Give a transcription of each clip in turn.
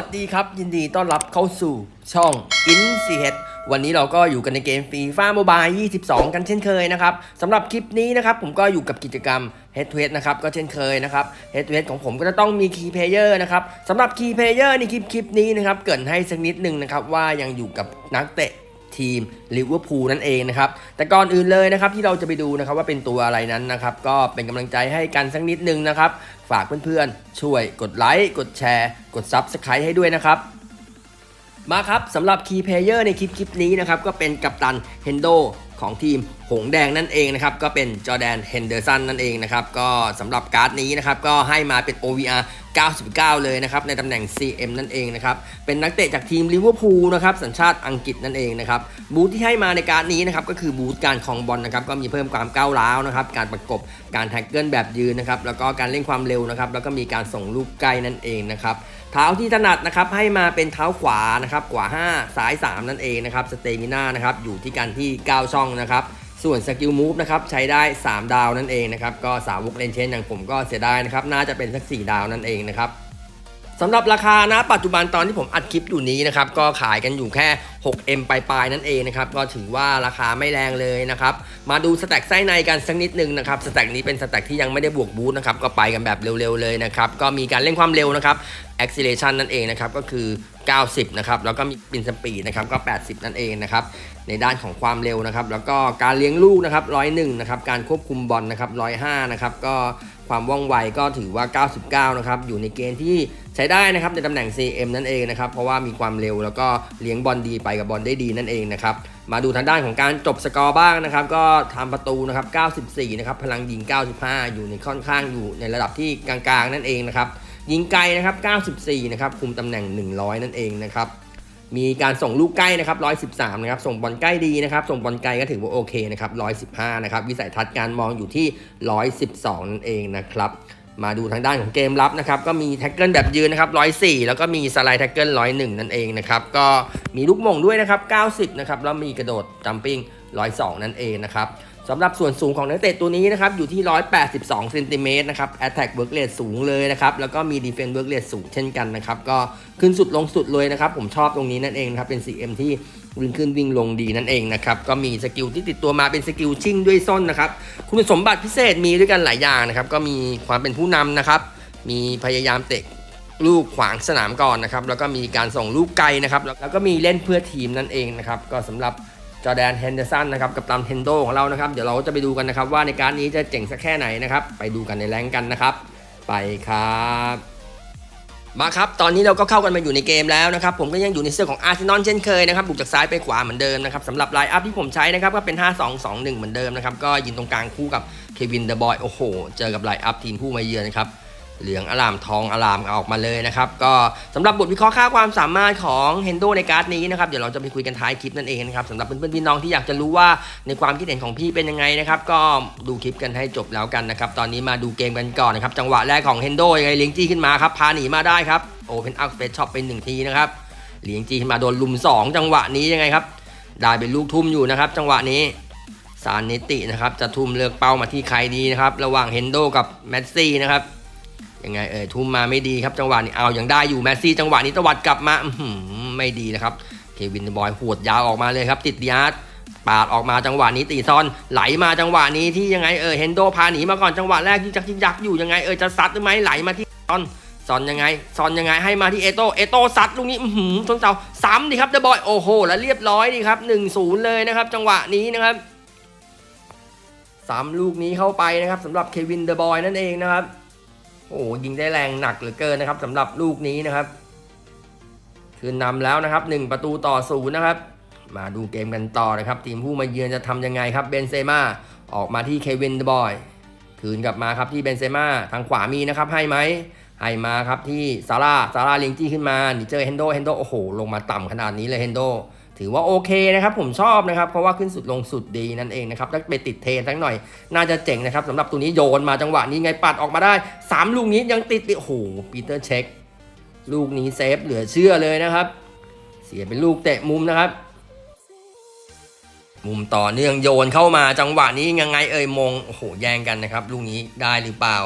วัสดีครับ ยินดีต้อนรับเข้าสู่ช่อง i n c h วันนี้เราก็อยู่กันในเกมฟรีฟ้าโมบาย 22 กันเช่นเคยนะครับสำหรับคลิปนี้นะครับผมก็อยู่กับกิจกรรม Head to Head นะครับก็เช่นเคยนะครับ Head to Head ของผมก็จะต้องมี Key Player นะครับสำหรับ Key Player ในคลิปคลิปนี้นะครับเกินให้สักนิดหนึ่งนะครับว่ายังอยู่กับนักเตะทีมลิเวอร์พูลนั่นเองนะครับ แต่ก่อนอื่นเลยนะครับที่เราจะไปดูนะครับว่าเป็นตัวอะไรนั้นนะครับ ก็เป็นกำลังใจให้กันสักนิดนึงนะครับ ฝากเพื่อนๆ ช่วยกดไลค์กดแชร์ กด Subscribe ให้ด้วยนะครับ มาครับสำหรับ Key Player ในคลิปคลิปนี้นะครับ ก็เป็นกัปตันเฮนโดของทีมหงแดงนั่นเองนะครับ ก็เป็นจอแดนเฮนเดอร์สันนั่นเองนะครับ ก็สำหรับการ์ดนี้นะครับ ก็ให้มาเป็น OVR 99 เลยนะครับในตำแหน่ง CM นั่นเองนะครับเป็นนักเตะจากทีมลิเวอร์พูลนะครับสัญชาติอังกฤษนั่นเองนะครับบูธที่ให้มาในการ์ดนี้นะครับก็คือบูธการคลองบอลนะครับก็มีเพิ่มความก้าวร้าวนะครับการประกบการแท็กเกิลแบบยืนนะครับแล้วก็การเล่นความเร็วนะครับแล้วก็มีการส่งลูกไกลนั่นเองนะครับเท้าที่ถนัดนะครับให้มาเป็นเท้าขวานะครับขวา 5 ซ้าย 3 นั่นเองนะครับสเตมิน่านะครับอยู่ที่การที่ 9 ช่องนะครับ ส่วนสกิลมูฟนะครับใช้ได้ 3 ดาวนั่นเองนะครับก็สาวกเลนเชนอย่างผมก็เสียดายนะครับน่าจะเป็นสัก 4 ดาวนั่นเองนะครับสำหรับราคานะปัจจุบันตอนที่ผมอัดคลิปอยู่นี้นะครับก็ขายกันอยู่แค่ 6M ปลายๆนั่นเองนะครับก็ถือว่าราคาไม่แรงเลยนะครับมาดูสแต็กไส้ในกันสักนิดนึงนะครับสแต็กนี้เป็นสแต็กที่ยังไม่ได้บวกบูทนะครับก็ไปกันแบบเร็วๆเลยนะครับก็มีการเล่นความเร็วนะครับ acceleration นั่นเองนะครับก็คือ 90 นะครับ แล้วก็มีปินสปีดนะครับก็ 80 นั่นเองนะครับ ในด้านของความเร็วนะครับ แล้วก็การเลี้ยงลูกนะครับ 101 นะครับ การควบคุมบอลนะครับ 105 นะครับ ก็ความว่องไวก็ถือว่า 99 นะครับ อยู่ในเกณฑ์ที่ใช้ได้นะครับในตำแหน่ง CM นั่นเองนะครับ เพราะว่ามีความเร็วแล้วก็เลี้ยงบอลดีไปกับบอลได้ดีนั่นเองนะครับ มาดูทางด้านของการจบสกอร์บ้างนะครับ ก็ทำประตูนะครับ 94 นะครับ พลังยิง 95 อยู่ในค่อนข้างอยู่ในระดับที่กลางๆ นั่นเองนะครับ ยิงไกลนะครับ 94 นะครับ คุมตำแหน่ง 100 นั่นเองนะครับ มีการส่งลูกใกล้นะครับ 113 นะครับ ส่งบอลใกล้ดีนะครับ ส่งบอลไกลก็ถือว่าโอเคนะครับ 115 นะครับ วิสัยทัศน์การมองอยู่ที่ 112 นั่นเองนะครับ มาดูทางด้านของเกมรับนะครับ ก็มีแท็กเกิลแบบยืนนะครับ 104 แล้วก็มีสไลด์แท็กเกิล 101 นั่นเองนะครับ ก็มีลูกมงด้วยนะครับ 90 นะครับ แล้วมีกระโดดจัมปิ้ง 102 นั่นเองนะครับ สำหรับส่วนสูงของนักเตะตัวนี้นะครับอยู่ที่ 182เซนติเมตรนะครับ Attack Work Rate สูงเลยนะครับ แล้วก็มี Defense Work Rate สูงเช่นกันนะครับ ก็ขึ้นสุดลงสุดเลยนะครับ ผมชอบตรงนี้นั่นเองนะครับ เป็น CM ที่วิ่งขึ้นวิ่งลงดีนั่นเองนะครับ ก็มีสกิลที่ติดตัวมาเป็นสกิลชิ่งด้วยส้นนะครับ คุณสมบัติพิเศษมีด้วยกันหลายอย่างนะครับ ก็มีความเป็นผู้นำนะครับ มีพยายามเตะลูกขวางสนามก่อนนะครับ แล้วก็มีการส่งลูกไกลนะครับ แล้วก็มีเล่นเพื่อทีมนั่นเองนะครับ ก็สำหรับ จอแดนเฮนเดอร์สันนะครับกับตามเทนโดของเรานะครับ เดี๋ยวเราจะไปดูกันนะครับ ว่าในการนี้จะเจ๋งสักแค่ไหนนะครับ ไปดูกันในแรงกันนะครับ ไปครับมาครับ ตอนนี้เราก็เข้ากันมาอยู่ในเกมแล้วนะครับ ผมก็ยังอยู่ในเสื้อของอาร์เซนอลเช่นเคยนะครับ บุกจากซ้ายไปขวาเหมือนเดิมนะครับสำหรับไลน์อัพที่ผมใช้นะครับก็เป็น 5-2-2-1 เหมือนเดิมนะครับ ก็ยืนตรงกลางคู่กับเควินเดอะบอย โอ้โห เจอกับไลน์อัพทีมผู้มาเยือนนะครับ เหลืองอลามทองอลามออกมาเลยนะครับ ก็สำหรับบทวิเคราะห์ค่าความสามารถของเฮนโดในการ์ดนี้นะครับ เดี๋ยวเราจะไปคุยกันท้ายคลิปนั่นเองนะครับสำหรับเพื่อนๆพี่น้องที่อยากจะรู้ว่าในความคิดเห็นของพี่เป็นยังไงนะครับ ก็ดูคลิปกันให้จบแล้วกันนะครับ ตอนนี้มาดูเกมกันก่อนนะครับ จังหวะแรกของเฮนโดยังไงเลี้ยงจี้ขึ้นมาครับ พาหนีมาได้ครับโอเพนอัพเฟสช็อปเป็นหนึ่งทีนะครับเลี้ยงจี้ขึ้นมาโดนลุมสองจังหวะนี้ยังไงครับ ได้เป็นลูกทุ่มอยู่นะครับ จังหวะนี้ซานนิตินะครับจะทุ่มเลือกเป้ามาที่ใครดีนะครับ ระหว่างเฮนโดกับแมสซี่นะครับ ยังไงเอ่ยทุ่มมาไม่ดีครับจังหวะนี้เอายังได้อยู่แมสซี่จังหวะนี้ตวัดกลับมาอืไม่ดีนะครับเควินเดอะบอยหวดยาวออกมาเลยครับ ติดดิอาร์ตปาดออกมาจังหวะนี้ตีซอนไหลมาจังหวะนี้ที่ยังไงเออเฮนโดพาหนีมาก่อนจังหวะแรกที่จักยิกยักอยู่ยังไงเออจะซัดหรือไม่ไหลมาที่ซอนซอนยังไงซอนยังไงให้มาที่เอโตเอโตซัดลูกนี้อื้อหือทนเสาซ้ำดิครับเดอะบอยโอ้โหแล้วเรียบร้อยดีครับหนึ่งศูนย์เลยนะครับ จังหวะนี้นะครับซ้ำลูกนี้เข้าไปนะครับสำหรับเควินเดอะบอยนั่นเองนะครับ โอ้โหยิงได้แรงหนักเหลือเกินนะครับสำหรับลูกนี้นะครับ คืนนำแล้วนะครับ 1 ประตูต่อศูนย์นะครับ มาดูเกมกันต่อนะครับ ทีมผู้มาเยือนจะทำยังไงครับเบนเซม่าออกมาที่เควินเดบอยคืนกลับมาครับที่เบนเซม่าทางขวามีนะครับให้ไหมให้มาครับที่ซาร่าซาร่าเลียงจี้ขึ้นมานี่เจอเฮนโดเฮนโดโอ้โหลงมาต่ำขนาดนี้เลยเฮนโด ถือว่าโอเคนะครับผมชอบนะครับเพราะว่าขึ้นสุดลงสุดดีนั่นเองนะครับถ้าไปติดเทนสักหน่อย น่าจะเจ๋งนะครับสำหรับตัวนี้โยนมาจังหวะนี้ไงปัดออกมาได้สามลูกนี้ยังติดติดโอ้โหปีเตอร์เช็ค ลูกนี้เซฟเหลือเชื่อเลยนะครับ เสียเป็นลูกเตะมุมนะครับมุมต่อเนื่องโยนเข้ามาจังหวะนี้ยังไงเอ่ยมงโอ้โหแย่งกันนะครับลูกนี้ได้หรือเปล่า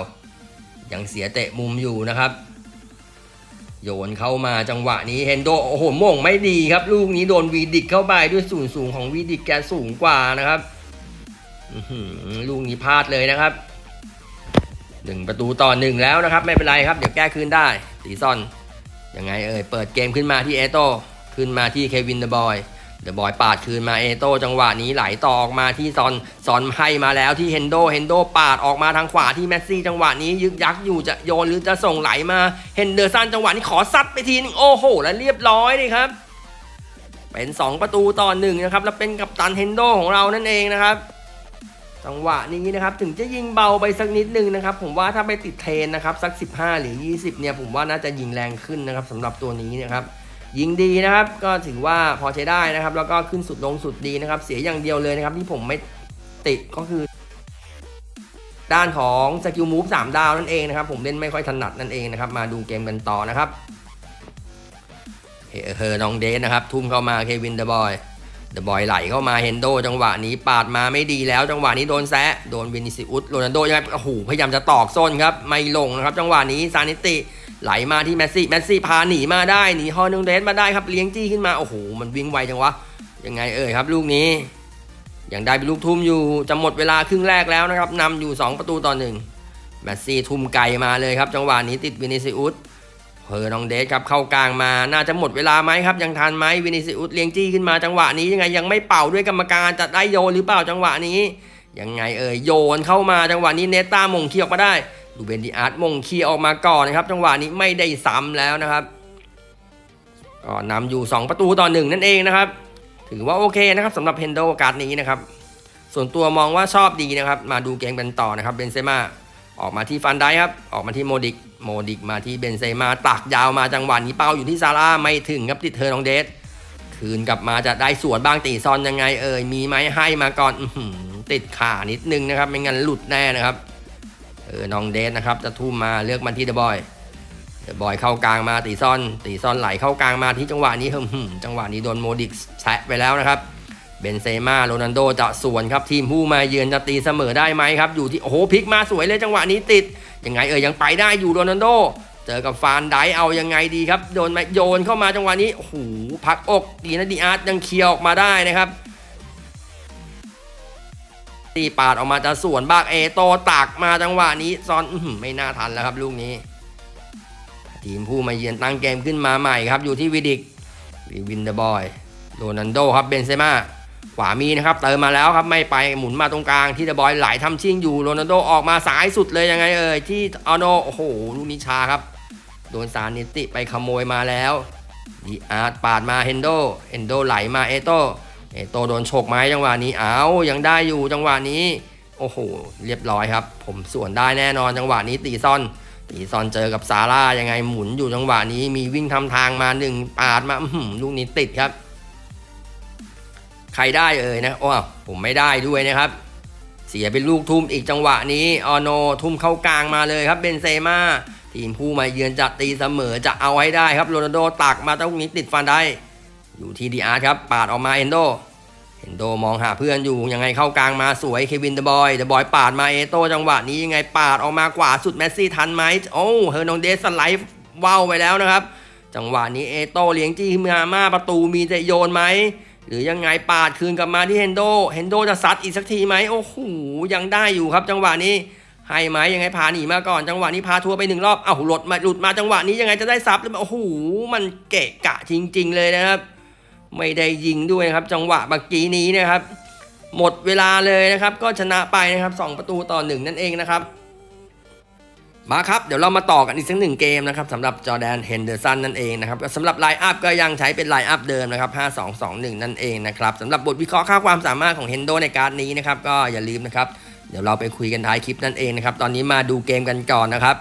ยังเสียเตะมุมอยู่นะครับ โยนเข้ามาจังหวะนี้เฮนโดโอ้โหม่งไม่ดีครับ ลูกนี้โดนวีดิกเข้าไปด้วยสูงสูงของวีดิกแกสูงกว่านะครับลูกนี้พลาดเลยนะครับหนึ่งประตูต่อหนึ่งแล้วนะครับ ไม่เป็นไรครับ เดี๋ยวแก้คืนได้ตีซอนยังไงเอ่ยเปิดเกมขึ้นมาที่เอโตขึ้นมาที่เควินเดอะบอย เดอะบอยปาดคืนมาเอโต้จังหวะนี้ไหลต่อออกมาที่ซอนซอนให้มาแล้วที่เฮนโดเฮนโดปาดออกมาทางขวาที่แมสซี่จังหวะนี้ยึกยักอยู่จะโยนหรือจะส่งไหลมาเฮนเดอร์สันจังหวะนี้ขอซัดไปทีนึงโอ้โห แล้วเรียบร้อยเลยครับ เป็น 2 ประตูต่อหนึ่งนะครับ แล้วเป็นกัปตันเฮนโดของเรานั่นเองนะครับจังหวะนี้นะครับถึงจะยิงเบาไปสักนิดนึงนะครับผมว่าถ้าไปติดเทนนะครับสัก 15 หรือ 20เนี่ยผมว่าน่าจะยิงแรงขึ้นนะครับสำหรับตัวนี้นะครับ ยิงดีนะครับ ก็ถือว่าพอใช้ได้นะครับ แล้วก็ขึ้นสุดลงสุดดีนะครับ เสียอย่างเดียวเลยนะครับ ที่ผมไม่ติดก็คือ ด้านของสกิลมูฟ3ดาวนั่นเองนะครับ ผมเล่นไม่ค่อยถนัดนั่นเองนะครับ มาดูเกมกันต่อนะครับเฮเฮอร์นองเดสนะครับ ทุ่มเข้ามาเควินเดอะบอยเดอะบอยไหลเข้ามาเฮนโดจังหวะนี้ปาดมาไม่ดีแล้ว จังหวะนี้โดนแซะโดนวินิซิอุสโรนัลโดยังไงโอ้โหพยายามจะตอกส้นครับ ไม่ลงนะครับ จังหวะนี้ซานิติ ไหลมาที่แมสซี่แมสซี่พาหนีมาได้หนีฮอร์นงเดสมาได้ครับเลี้ยงจี้ขึ้นมาโอ้โหมันวิ่งไวจังวะยังไงเอ่ยครับ ลูกนี้ยังได้เป็นลูกทุ่มอยู่จะหมดเวลาครึ่งแรกแล้วนะครับนำอยู่ 2 ประตูต่อหนึ่งแมสซี่ทุ่มไกลมาเลยครับ จังหวะนี้ติดวินิซิอุสเพอร์นองเดสครับเข้ากลางมาน่าจะหมดเวลาไหมครับ ยังทันไหมวินิซิอุสเลี้ยงจี้ขึ้นมาจังหวะนี้ยังไงยังไม่เป่าด้วยกรรมการจะได้โยนหรือเปล่าจังหวะนี้ยังไงเอ่ยโยนเข้ามาจังหวะนี้เนต้ามงคีออกมาได้ ดูเบนดิอาร์ตมงคีออกมาก่อนนะครับ จังหวะนี้ไม่ได้ซ้ำแล้วนะครับก็นำอยู่ 2 ประตูต่อหนึ่งนั่นเองนะครับ ถือว่าโอเคนะครับสำหรับเฮนโดการ์ดนี้นะครับ ส่วนตัวมองว่าชอบดีนะครับ มาดูเกมกันต่อนะครับเบนเซม่าออกมาที่ฟันได้ครับ ออกมาที่โมดิก โมดิกมาที่เบนเซม่าตักยาวมาจังหวะนี้เป้าอยู่ที่ซาร่าไม่ถึงครับติดเธอน้องเดสคืนกลับมาจะได้สวนบ้างตีซอนยังไงเอ่ยมีไหมให้มาก่อนอติดขานิดนึงนะครับ ไม่งั้นหลุดแน่นะครับ เออน้องเดสนะครับจะทุ่มมาเลือกมาที่เดอะบอยเดอะบอยเข้ากลางมาตีซอน ตีซอนไหลเข้ากลางมาที่จังหวะนี้หึ่มจังหวะนี้โดนโมดิกแชะไปแล้วนะครับเบนเซม่าโรนัลโดจะสวนครับทีมผู้มาเยือนจะตีเสมอได้ไหมครับ อยู่ที่โอ้โหพลิกมาสวยเลยจังหวะนี้ติดยังไงเอ่ยยังไปได้อยู่โรนัลโด เจอกับฟานไดเอายังไงดีครับโดนมโยนเข้ามาจังหวะนี้โอ้โหพักอกดีนะดีอาร์ตยังเคลียร์ออกมาได้นะครับ ตีปาดออกมาจะสวนบางเอโตตักมาจังหวะนี้ซอนอไม่น่าทันแล้วครับลูกนี้ ทีมผู้มาเยือนตั้งเกมขึ้นมาใหม่ครับ อยู่ที่วิดิกวินเดอร์บอยโรนันโดครับเบนเซม่าขวามีนะครับเติมมาแล้วครับไม่ไปหมุนมาตรงกลางที่เดอบอยไหลทำชิ่งอยู่โรนัลโดออกมาสายสุดเลยยังไงเอ่ยที่อาโนโอ้โหลูกนี้ชาครับ โดนซานิติไปขโมยมาแล้วดีอาร์ตปาดมาเฮนโดเฮนโดไหลมาเอโต เอโตโดนโฉกไม้จังหวะนี้เอายังได้อยู่จังหวะนี้ โอ้โห เรียบร้อยครับ ผมส่วนได้แน่นอนจังหวะนี้ตีซ่อน ตีซอนเจอกับซาร่ายังไงหมุนอยู่จังหวะนี้มีวิ่งทำทางมาหนึ่งปาดมาลูกนี้ติดครับ ใครได้เอ่ยนะโอ้ผมไม่ได้ด้วยนะครับ เสียเป็นลูกทุ่มอีกจังหวะนี้ออโนทุ่มเข้ากลางมาเลยครับเบนเซม่าทีมผู้มาเยือนจะตีเสมอจะเอาให้ได้ครับโรนัลโดตักมาตรงนี้ติดฟันได้ อยู่ที่ดีอาร์ครับปาดออกมาเอนโด เอนโดมองหาเพื่อนอยู่ยังไงเข้ากลางมาสวยเควินเดอะบอยเดอะบอยปาดมาเอโตจังหวะนี้ยังไงปาดออกมากว่าสุดแมสซี่ทันไหมโอ้เฮอร์นองเดสสไลด์ว่าวไปแล้วนะครับ จังหวะนี้เอโตเลี้ยงจี้มามาประตูมีจะโยนไหมหรือยังไงปาดคืนกลับมาที่เฮนโดเฮนโดจะซัดอีกสักทีไหมโอ้โหยังได้อยู่ครับ จังหวะนี้ให้ไหมยังไงพาหนีมาก่อนจังหวะนี้พาทัวร์ไปหนึ่งรอบเอ้าหลุดมาหลุดมาจังหวะนี้ยังไงจะได้ซับหรือเปล่าโอ้โหมันเกะกะจริง ๆ เลยนะครับ ไม่ได้ยิงด้วยนะครับ จังหวะเมื่อกี้นี้นะครับ หมดเวลาเลยนะครับ ก็ชนะไปนะครับสองประตูต่อหนึ่งนั่นเองนะครับ มาครับ เดี๋ยวเรามาต่อกันอีกสักหนึ่งเกมนะครับสำหรับจอแดนเฮนเดอร์สันนั่นเองนะครับสำหรับไลน์อัพก็ยังใช้เป็นไลน์อัพเดิมนะครับ 5221 นั่นเองนะครับสำหรับบทวิเคราะห์ค่าความสามารถของเฮนโดในการดนี้นะครับก็อย่าลืมนะครับเดี๋ยวเราไปคุยกันท้ายคลิปนั่นเองนะครับตอนนี้มาดูเกมกันก่อนนะครับ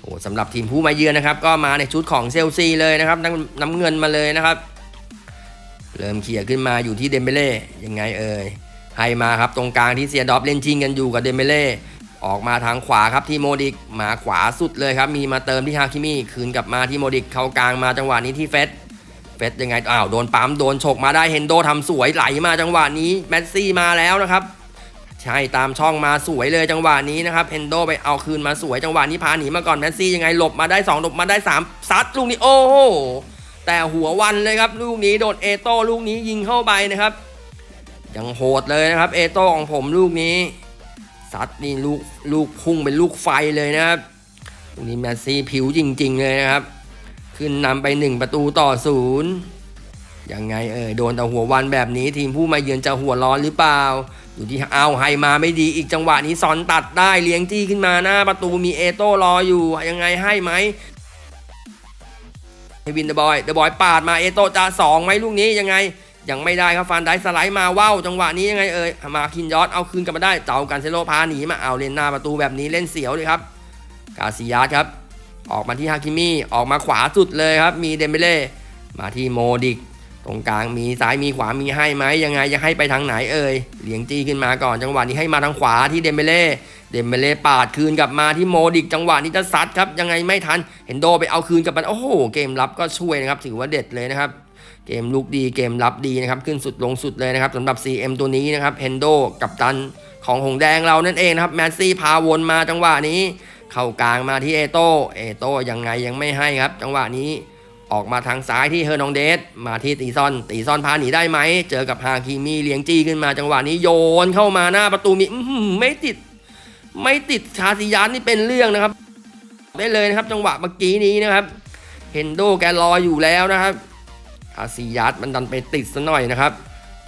โอ้สำหรับทีมผู้มาเยือนนะครับ ก็มาในชุดของเซลซีเลยนะครับนำน้ำเงินมาเลยนะครับ เริ่มเขี่ยขึ้นมาอยู่ที่เดมเบเล่ยังไงเอ่ยให้มาครับตรงกลางที่เซียดอฟเล่นชิงกันอยู่กับเดมเบเล่ออกมาทางขวาครับที่โมดิกมาขวาสุดเลยครับ มีมาเติมที่ฮาคิมิคืนกลับมาที่โมดิกเข้ากลางมาจังหวะนี้ที่เฟสเฟสยังไงอ้าวโดนปั๊มโดนฉกมาได้เฮนโดทำสวยไหลมาจังหวะนี้แมสซี่มาแล้วนะครับใช่ตามช่องมาสวยเลยจังหวะนี้นะครับเฮนโดไปเอาคืนมาสวยจังหวะนี้พาหนีมาก่อนแมสซี่ยังไงหลบมาได้2หลบมาได้ 3 ซัดลูกนี้โอ้โห แต่หัววันเลยครับลูกนี้โดนเอโต้ลูกนี้ยิงเข้าไปนะครับยังโหดเลยนะครับเอโต้ของผมลูกนี้ซัดนี่ลูกลูกพุ่งเป็นลูกไฟเลยนะครับลูกนี้แมสซี่ผิวจริง ๆ เลยนะครับ ขึ้นนำไป 1 ประตูต่อศูนย์ยังไงเออโดนแต่หัววันแบบนี้ ทีมผู้มาเยือนจะหัวร้อนหรือเปล่า อยู่ที่เอาไฮมาไม่ดีอีกจังหวะนี้ซอนตัดได้เลี้ยงจี้ขึ้นมาหน้าประตูมีเอโต้รออยู่ยังไงให้ไหม วินเดอะบอย เดอะบอยปาดมาเอโตจะสองไหมลูกนี้ยังไง ยังไม่ได้ครับฟันได้สไลด์มาว้าวจังหวะนี้ยังไงเอ่ยมาคินยอดเอาคืนกลับมาได้เจ้ากันเซโลพาหนีมาเอาเลนหน้าประตูแบบนี้เล่นเสียวเลยครับ กาซิยาสครับ ออกมาที่ฮาคิมิออกมาขวาสุดเลยครับ มีเดมเบเล่มาที่โมดิก ตรงกลางมีซ้ายมีขวามีให้ไหมยังไงจะให้ไปทางไหนเอ่ยเหลียงจี้ขึ้นมาก่อนจังหวะนี้ให้มาทางขวาที่เดมเบเล่เดมเบเล่ปาดคืนกลับมาที่โมดิกจังหวะนี้จะซัดครับยังไงไม่ทันเห็นโดไปเอาคืนกลับมาโอ้โหเกมรับก็ช่วยนะครับถือว่าเด็ดเลยนะครับเกมลุกดีเกมรับดีนะครับขึ้นสุดลงสุดเลยนะครับสำหรับ CM ตัวนี้นะครับเฮนโดกับตันของหงแดงเรานั่นเองนะครับแมสซี่พาวนมาจังหวะนี้ เข้ากลางมาที่เอโต้เอโต้ยังไงยังไม่ให้ครับ จังหวะนี้ ออกมาทางซ้ายที่เฮอร์นองเดส มาที่ตีซอน ตีซอนพาหนีได้ไหม เจอกับฮาคิมีเลี้ยงจี้ขึ้นมาจังหวะนี้โยนเข้ามาหน้าประตูมีไม่ติด ไม่ติดชาซิยานนี่เป็นเรื่องนะครับ ได้เลยนะครับ จังหวะเมื่อกี้นี้นะครับ เฮนโดแกรออยู่แล้วนะครับชาซิยัสมันดันไปติดซะหน่อยนะครับ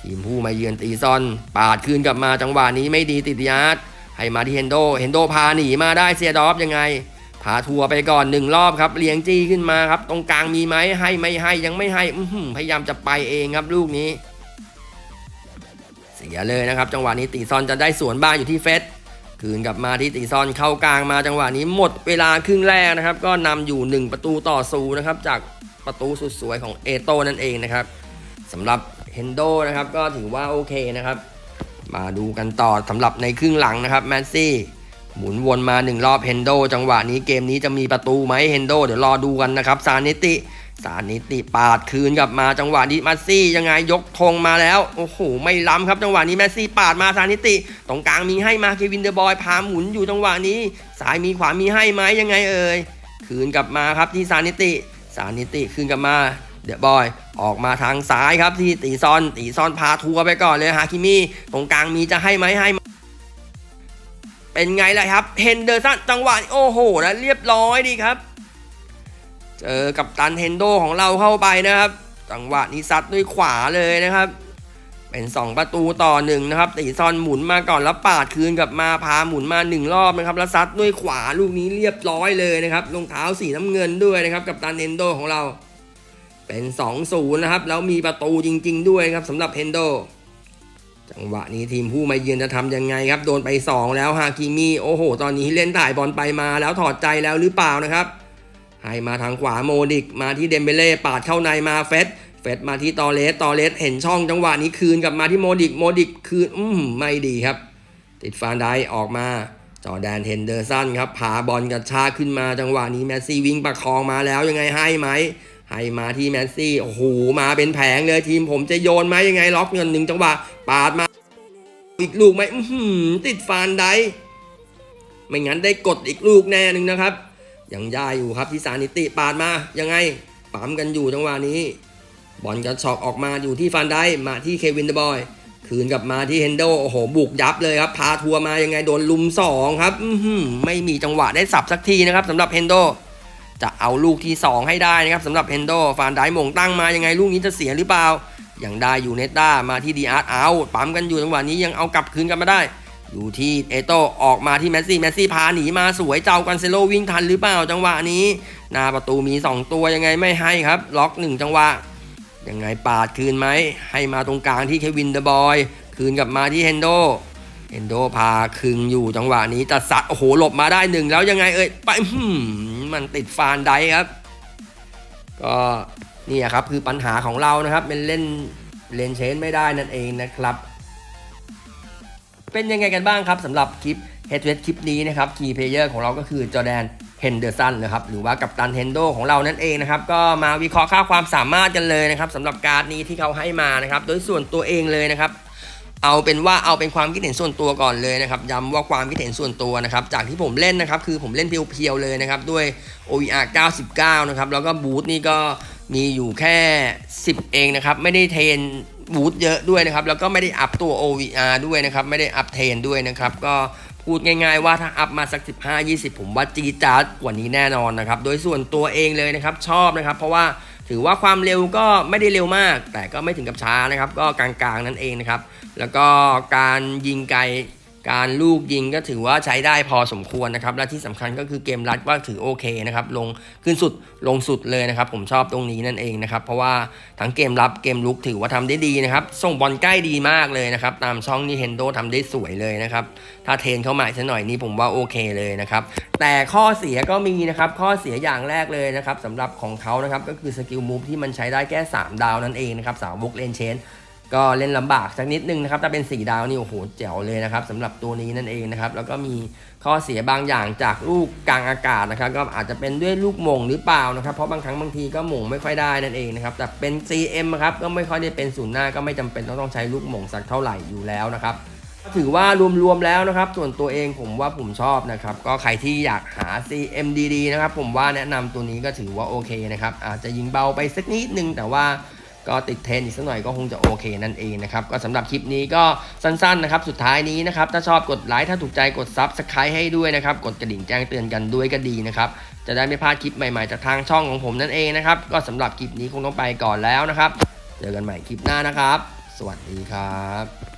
ทีมผู้มาเยือนตีซอน ปาดคืนกลับมาจังหวะนี้ไม่ดีติดยาร์ดให้มาที่เฮนโด เฮนโดพาหนีมาได้เซียดอฟยังไง พาทัวร์ไปก่อนหนึ่งรอบครับเลี้ยงจี้ขึ้นมาครับ ตรงกลางมีไหมให้ไม่ให้ยังไม่ให้พยายามจะไปเองครับลูกนี้ เสียเลยนะครับ จังหวะนี้ตีซอนจะได้สวนบ้านอยู่ที่เฟสคืนกลับมาที่ตีซอนเข้ากลางมาจังหวะนี้หมดเวลาครึ่งแรกนะครับ ก็นำอยู่ 1 ประตูต่อศูนย์นะครับ จากประตูสุดสวยของเอโตนั่นเองนะครับสำหรับเฮนโดนะครับก็ถือว่าโอเคนะครับ มาดูกันต่อสำหรับในครึ่งหลังนะครับแมนซี่ หมุนวนมาหนึ่งรอบเฮนโดจังหวะนี้เกมนี้จะมีประตูไหมเฮนโดเดี๋ยวรอดูกันนะครับซานิติซานิติปาดคืนกลับมาจังหวะนี้มัสซี่ยังไงยกธงมาแล้วโอ้โหไม่ล้ำครับจังหวะนี้แมซี่ปาดมาซานิติตรงกลางมีให้มาเควินเดอะบอยพาหมุนอยู่จังหวะนี้ซ้ายมีขวามีให้ไหมยังไงเอ่ยคืนกลับมาครับที่ซานิติซานิติคืนกลับมาเดอะบอยออกมาทางซ้ายครับที่ตีซอนตีซอนพาทัวร์ไปก่อนเลยฮาคิมิตรงกลางมีจะให้ไหมให้ เป็นไงล่ะครับ เฮนเดอร์สันจังหวะโอ้โหนะเรียบร้อยดีครับ เจอกับตันเฮนโดของเราเข้าไปนะครับ จังหวะนี้ซัดด้วยขวาเลยนะครับ เป็น 2 ประตูต่อหนึ่งนะครับตีซอนหมุนมาก่อนแล้วปาดคืนกลับมาพาหมุนมา 1 รอบนะครับ แล้วซัดด้วยขวาลูกนี้เรียบร้อยเลยนะครับรองเท้าสีน้ำเงินด้วยนะครับกับตันเฮนโดของเรา เป็น 2-0 นะครับแล้วมีประตูจริง ๆ ด้วยครับสำหรับเฮนโด จังหวะนี้ทีมผู้มาเยือนจะทำยังไงครับ โดนไป 2 แล้วฮากิมิโอ้โห ตอนนี้เล่นถ่ายบอลไปมาแล้วถอดใจแล้วหรือเปล่านะครับ ให้มาทางขวาโมดิกมาที่เดมเบเล่ปาดเข้าในมาเฟสเฟสมาที่ตอเลสตอเลสเห็นช่องจังหวะนี้คืนกลับมาที่โมดิกโมดิกคืนอืมไม่ดีครับ ติดฟานไดออกมาจอแดนเฮนเดอร์สันครับพาบอลกระชากขึ้นมาจังหวะนี้แมสซี่วิ่งประคองมาแล้วยังไงให้ไหม ให้มาที่แมสซี่โอ้โหมาเป็นแผงเลยทีมผมจะโยนไหมยังไงล็อกเงินหนึ่งจังหวะปาดมา อีกลูกไหมอื้อหือติดฟานไดไม่งั้นได้กดอีกลูกแน่หนึ่งนะครับ ยังย่าอยู่ครับที่สานิติปาดมายังไงปั๊มกันอยู่จังหวะนี้ บอลกระชอกออกมาอยู่ที่ฟานไดมาที่เควินเดอะบอยคืนกลับมาที่เฮนโดโอ้โหบุกยับเลยครับ พาทัวร์มายังไงโดนลุมสองครับอื้อหือไม่มีจังหวะได้สับสักทีนะครับสำหรับเฮนโด จะเอาลูกที่ 2 ให้ได้นะครับสำหรับเฮนโดฟานไดมงตั้งมายังไงลูกนี้จะเสียหรือเปล่ายังได้อยู่เนต้ามาที่ดีอาร์ตเอาปั๊มกันอยู่จังหวะนี้ยังเอากลับคืนกันมาได้ อยู่ที่เอโตออกมาที่แมสซี่แมสซี่พาหนีมาสวยเจ้ากันเซโลวิ่งทันหรือเปล่าจังหวะนี้หน้าประตูมี 2 ตัวยังไงไม่ให้ครับ ล็อก 1 จังหวะยังไงปาดคืนไหมให้มาตรงกลางที่เควินเดอะบอย คืนกลับมาที่เฮนโด เฮนโดพาคึงอยู่จังหวะนี้จะสัโอ้โหหลบมาได้หนึ่งแล้วยังไงเอ่ยไปมมันติดฟานไดครับ ก็นี่ครับคือปัญหาของเรานะครับเป็นเล่นเลนเชนไม่ได้นั่นเองนะครับ เป็นยังไงกันบ้างครับสำหรับคลิป h e a d คลิปนี้นะครับคีย์เพลเยอร์ของเราก็คือจอแดนเฮนเดอร์สันนะครับหรือว่ากัปตันเฮนโดของเรานั่นเองนะครับก็มาวิเคราะห์ค่าความสามารถกันเลยนะครับสำหรับการ์ดนี้ที่เขาให้มานะครับ โดยส่วนตัวเองเลยนะครับ เอาเป็นว่าเอาเป็นความคิดเห็นส่วนตัวก่อนเลยนะครับย้ำว่าความคิดเห็นส่วนตัวนะครับจากที่ผมเล่นนะครับคือผมเล่นเพียวๆเลยนะครับด้วย OER 99 นะครับแล้วก็บูทนี่ก็มีอยู่แค่ 10 เองนะครับไม่ได้เทนบูทเยอะด้วยนะครับแล้วก็ไม่ได้อัพตัว OVR ด้วยนะครับไม่ได้อัพเทนด้วยนะครับก็พูดง่ายๆว่าถ้าอัพมาสัก 15-20 ผมว่าจีจาดกว่านี้แน่นอนนะครับโดยส่วนตัวเองเลยนะครับชอบนะครับเพราะว่า ถือว่าความเร็วก็ไม่ได้เร็วมาก แต่ก็ไม่ถึงกับช้านะครับ ก็กลางๆนั่นเองนะครับ แล้วก็การยิงไกล การลูกยิงก็ถือว่าใช้ได้พอสมควรนะครับ และที่สำคัญก็คือเกมรัดก็ถือโอเคนะครับ ลงขึ้นสุดลงสุดเลยนะครับ ผมชอบตรงนี้นั่นเองนะครับ เพราะว่าทั้งเกมรับเกมลุกถือว่าทำได้ดีนะครับ ส่งบอลใกล้ดีมากเลยนะครับ ตามช่องนี่เฮนโดทำได้สวยเลยนะครับ ถ้าเทนเข้ามาสักหน่อยนี่ผมว่าโอเคเลยนะครับ แต่ข้อเสียก็มีนะครับ ข้อเสียอย่างแรกเลยนะครับสำหรับของเขานะครับก็คือสกิลมูฟที่มันใช้ได้แค่3ดาวนั่นเองนะครับสาวบุกเลนเชน ก็เล่นลำบากสักนิดนึงนะครับถ้าเป็น4ดาวนี่โอ้โหแจ๋วเลยนะครับสำหรับตัวนี้นั่นเองนะครับแล้วก็มีข้อเสียบางอย่างจากลูกกลางอากาศนะครับ ก็อาจจะเป็นด้วยลูกหม่งหรือเปล่านะครับ เพราะบางครั้งบางทีก็หม่งไม่ค่อยได้นั่นเองนะครับแต่เป็น CM ครับก็ไม่ค่อยได้เป็นศูนย์หน้าก็ไม่จำเป็นต้องต้องใช้ลูกหม่งสักเท่าไหร่อยู่แล้วนะครับถือว่ารวมๆแล้วนะครับ ส่วนตัวเองผมว่าผมชอบนะครับ ก็ใครที่อยากหา CMDD นะครับ ผมว่าแนะนำตัวนี้ก็ถือว่าโอเคนะครับ อาจจะยิงเบาไปสักนิดนึงแต่ว่า ก็ติดเทรนอีกสักหน่อยก็คงจะโอเคนั่นเองนะครับก็สำหรับคลิปนี้ก็สั้นๆนะครับสุดท้ายนี้นะครับถ้าชอบกดไลค์ถ้าถูกใจกดซับสไครต์ให้ด้วยนะครับกดกระดิ่งแจ้งเตือนกันด้วยก็ดีนะครับจะได้ไม่พลาดคลิปใหม่ๆจากทางช่องของผมนั่นเองนะครับก็สำหรับคลิปนี้คงต้องไปก่อนแล้วนะครับ เจอกันใหม่คลิปหน้านะครับ สวัสดีครับ